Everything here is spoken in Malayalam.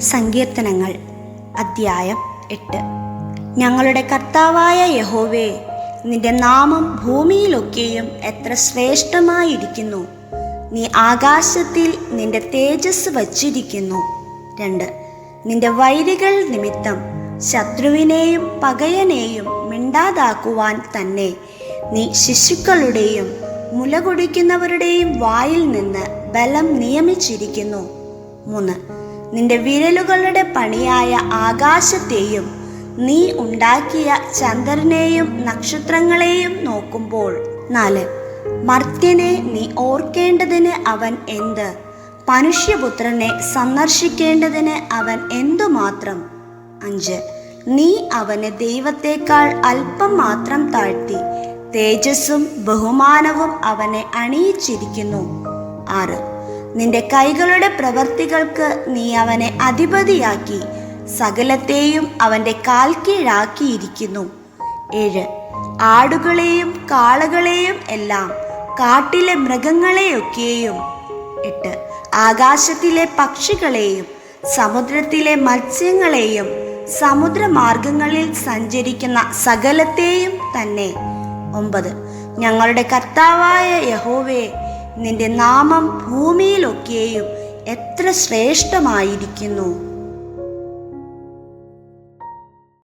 സങ്കീർത്തനങ്ങൾ. അദ്ധ്യായം എട്ട്. ഞങ്ങളുടെ കർത്താവായ യഹോവേ നിന്റെ നാമം ഭൂമിയിലൊക്കെയും എത്ര ശ്രേഷ്ഠമായിരിക്കുന്നു. നീ ആകാശത്തിൽ നിന്റെ തേജസ് വച്ചിരിക്കുന്നു. രണ്ട്. നിന്റെ വൈരികൾ നിമിത്തം ശത്രുവിനെയും പകയനെയും മിണ്ടാതാക്കുവാൻ തന്നെ നീ ശിശുക്കളുടെയും മുലകുടിക്കുന്നവരുടെയും വായിൽ നിന്ന് ബലം നിയമിച്ചിരിക്കുന്നു. മൂന്ന്. നിന്റെ വിരലുകളുടെ പണിയായ ആകാശത്തെയും നീ ഉണ്ടാക്കിയ ചന്ദ്രനെയും നക്ഷത്രങ്ങളെയും നോക്കുമ്പോൾ. നാല്. മർത്യനെ നീ ഓർക്കേണ്ടതിന് അവൻ എന്ത്? മനുഷ്യപുത്രനെ സന്ദർശിക്കേണ്ടതിന് അവൻ എന്തുമാത്രം? അഞ്ച്. നീ അവനെ ദൈവത്തെക്കാൾ അല്പം മാത്രം താഴ്ത്തി. തേജസ്സും ബഹുമാനവും അവനെ അണിയിച്ചിരിക്കുന്നു. ആറ്. നിന്റെ കൈകളുടെ പ്രവർത്തികൾക്ക് നീ അവനെ അധിപതിയാക്കി സകലത്തെയും അവന്റെ കാൽ കീഴാക്കിയിരിക്കുന്നു. ഏഴ് ആടുകളെയും കാളകളെയും എല്ലാം കാട്ടിലെ മൃഗങ്ങളെയൊക്കെയും. എട്ട് ആകാശത്തിലെ പക്ഷികളെയും സമുദ്രത്തിലെ മത്സ്യങ്ങളെയും സമുദ്രമാർഗങ്ങളിൽ സഞ്ചരിക്കുന്ന സകലത്തെയും തന്നെ. ഒമ്പത് ഞങ്ങളുടെ കർത്താവായ യഹോവേ നിന്റെ നാമം ഭൂമിയിലൊക്കെയും എത്ര ശ്രേഷ്ഠമായിരിക്കുന്നു.